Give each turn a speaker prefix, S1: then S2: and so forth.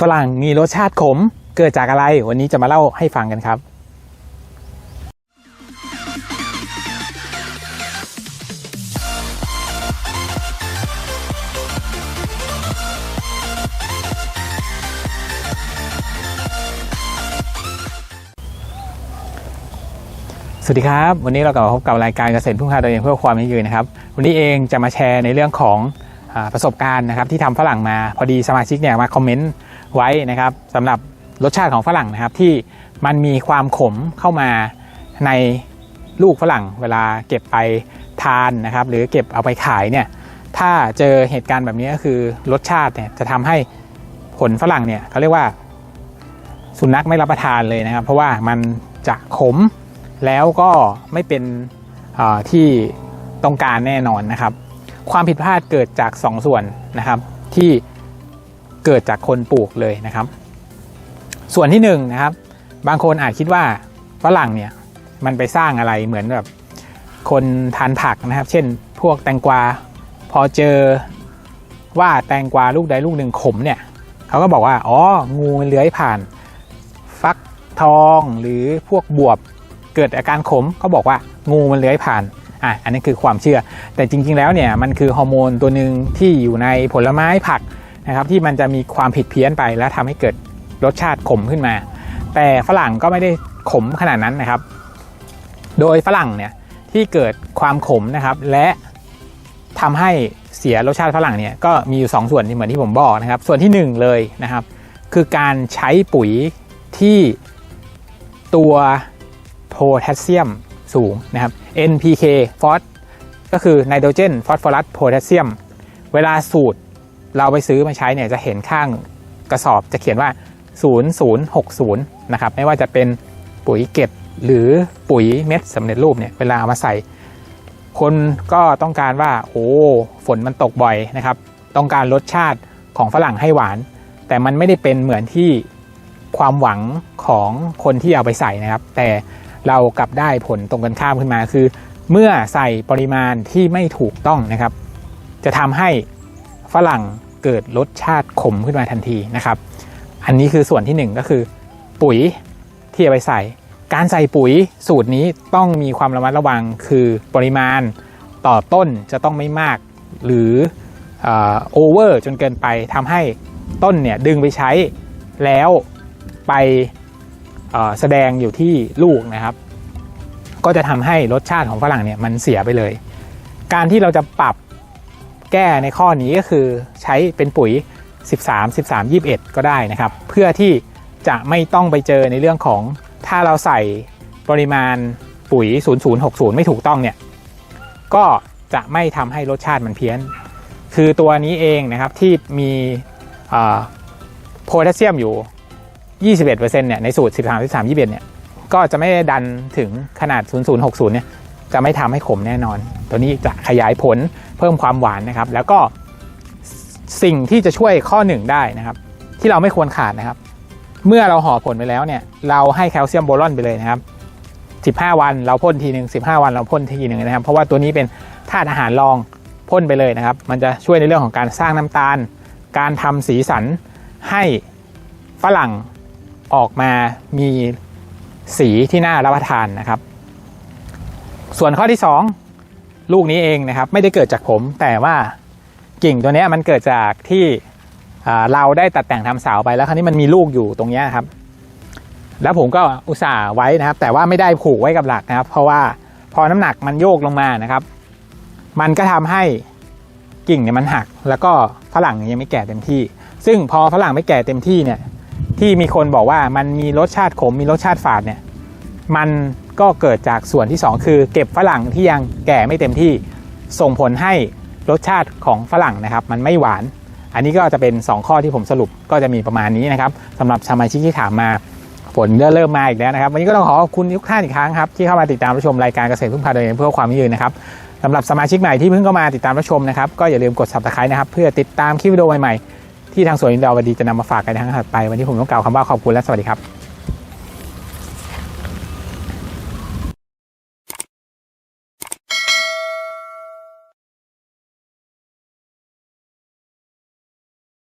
S1: ฝรั่งมีรสชาติขมเกิดจากอะไร วันนี้จะมาเล่าให้ฟังกันครับสวัสดีครับ วันนี้เรากลับมาพบกับรายการเกษตรพึ่งพาตัวเองเพื่อความยั่งยืนนะครับ วันนี้เองจะมาแชร์ในเรื่องของอประสบการณ์นะครับที่ทำฝรั่งมาพอดีสมาชิกเนี่ยมาคอมเมนต์ ไว้นะครับสำหรับรสชาติของฝรั่งนะครับ ที่มันมีความขมเข้ามาในลูกฝรั่งเวลาเก็บไปทานนะครับ หรือเก็บเอาไปขายเนี่ยถ้าเจอเหตุการณ์แบบนี้ก็คือรสชาติเนี่ยจะทำให้ผลฝรั่งเนี่ยเขาเรียกว่าสุนัขไม่รับประทานเลยนะครับ เพราะว่ามันจะขมแล้วก็ไม่เป็นที่ต้องการแน่นอนนะครับ ความผิดพลาดเกิดจาก 2ส่วนนะครับ ที่ เกิดจากคนปลูกเลยนะครับ ส่วนที่1นงนะครับ บางคนอาจคิดว่าฝรั่งเนี่ยมันไปสร้างอะไรเหมือนแบบคนทานผักนะครับ เช่น พวกแตงกวาพอเจอว่าแตงกวาลูกใดลูกหนึ่งขมเนี่ยเขาก็บอกว่าอ๋องูมันเลื้อยผ่าน ฟักทองหรือพวกบวบเกิดอาการขมก็บอกว่างูมันเลื้อยผ่านอะอันนี้คือความเชื่อ แต่จริง ๆ แล้วเนี่ยมันคือฮอร์โมนตัวหนึ่งที่อยู่ในผลไม้ผัก นะครับที่มันจะมีความผิดเพี้ยนไป แล้วทำให้เกิดรสชาติขมขึ้นมา แต่ฝรั่งก็ไม่ได้ขมขนาดนั้นนะครับ โดยฝรั่งเนี่ยที่เกิดความขมนะครับ และทำให้เสียรสชาติฝรั่งเนี่ยก็มีอยู่2ส่วนเหมือนที่ผมบอกนะครับ ส่วนที่ 1 เลยนะครับ คือการใช้ปุ๋ยที่ตัวโพแทสเซียมสูงนะครับ NPK ฟอสก็คือไนโตรเจนฟอสฟอรัสโพแทสเซียม เวลาสูตร เราไปซื้อมาใช้เนี่ยจะเห็นข้างกระสอบจะเขียนว่า 0060 นะครับ ไม่ว่าจะเป็นปุ๋ยเก็บหรือปุ๋ยเม็ดสำเร็จรูปเนี่ยเวลาเอามาใส่ คนก็ต้องการว่าโอ้ฝนมันตกบ่อยนะครับ ต้องการรสชาติของฝรั่งให้หวาน แต่มันไม่ได้เป็นเหมือนที่ความหวังของคนที่เอาไปใส่นะครับ แต่เรากลับได้ผลตรงกันข้ามขึ้นมาคือ เมื่อใส่ปริมาณที่ไม่ถูกต้องนะครับ จะทำให้ ฝรั่งเกิดรสชาติขมขึ้นมาทันทีนะครับ อันนี้คือส่วนที่หนึ่งก็คือ ปุ๋ยที่เอาไปใส่ การใส่ปุ๋ยสูตรนี้ต้องมีความระมัดระวังคือปริมาณต่อต้นจะต้องไม่มาก หรือโอเวอร์จนเกินไปทำให้ต้นเนี่ยดึงไปใช้แล้วไปแสดงอยู่ที่ลูกนะครับ ก็จะทำให้รสชาติของฝรั่งเนี่ยมันเสียไปเลย การที่เราจะปรับ แก้ในข้อนี้ก็คือใช้เป็นปุ๋ย 13 13 21 ก็ได้นะครับ เพื่อที่จะไม่ต้องไปเจอในเรื่องของถ้าเราใส่ปริมาณปุ๋ย 0060 ไม่ถูกต้องเนี่ย ก็จะไม่ทำให้รสชาติมันเพี้ยน คือตัวนี้เองนะครับที่มีโพแทสเซียมอยู่ 21%เนี่ยในสูตร 13 13 21 เนี่ย ก็จะไม่ดันถึงขนาด 0060 เนี่ย จะไม่ทำให้ขมแน่นอน ตัวนี้จะขยายผลเพิ่มความหวานนะครับ แล้วก็สิ่งที่จะช่วยข้อหนึ่งได้นะครับ ที่เราไม่ควรขาดนะครับ เมื่อเราห่อผลไปแล้วเนี่ย เราให้แคลเซียมโบรอนไปเลยนะครับ15 วันเราพ่นทีหนึ่ง15 วันเราพ่นทีหนึ่งนะครับ เพราะว่าตัวนี้เป็นธาตุอาหารรองพ่นไปเลยนะครับ มันจะช่วยในเรื่องของการสร้างน้ำตาล การทำสีสันให้ฝรั่งออกมามีสีที่น่ารับประทานนะครับ ส่วนข้อที่ 2 ลูกนี้เองนะครับ ไม่ได้เกิดจากผม แต่ว่ากิ่งตัวนี้มันเกิดจากที่เราได้ตัดแต่งทำเสาไปแล้วคราวนี้มันมีลูกอยู่ตรงนี้ครับ แล้วผมก็อุตส่าห์ไว้นะครับ แต่ว่าไม่ได้ผูกไว้กับหลักนะครับ เพราะว่าพอน้ำหนักมันโยกลงมานะครับ มันก็ทำให้กิ่งเนี่ยมันหัก แล้วก็ฝรั่งยังไม่แก่เต็มที่ ซึ่งพอฝรั่งไม่แก่เต็มที่เนี่ยที่มีคนบอกว่ามันมีรสชาติขมมีรสชาติฝาดเนี่ย มัน ก็เกิดจากส่วนที่ 2 คือ เก็บฝรั่งที่ยังแก่ไม่เต็มที่ส่งผลให้รสชาติของฝรั่งนะครับ มันไม่หวาน อันนี้ก็จะเป็น 2 ข้อที่ผมสรุปก็จะมีประมาณนี้นะครับสำหรับสมาชิกที่ถามมาฝนเริ่มมาอีกแล้วนะครับ วันนี้ก็ต้องขอขอบคุณทุกท่านอีกครั้งครับที่เข้ามาติดตามรับชมรายการเกษตรพึ่งพาโดยเพื่อความยืนนะครับสำหรับสมาชิกใหม่ที่เพิ่งเข้ามาติดตามรับชมนะครับก็อย่าลืมกด subscribe นะครับเพื่อติดตามคลิปวิดีโอใหม่ๆที่ทางสวนอินดาวดีจะนำมาฝากกันในครั้งถัดไป วันนี้ผมต้องกล่าวคำว่าขอบคุณและสวัสดีครับ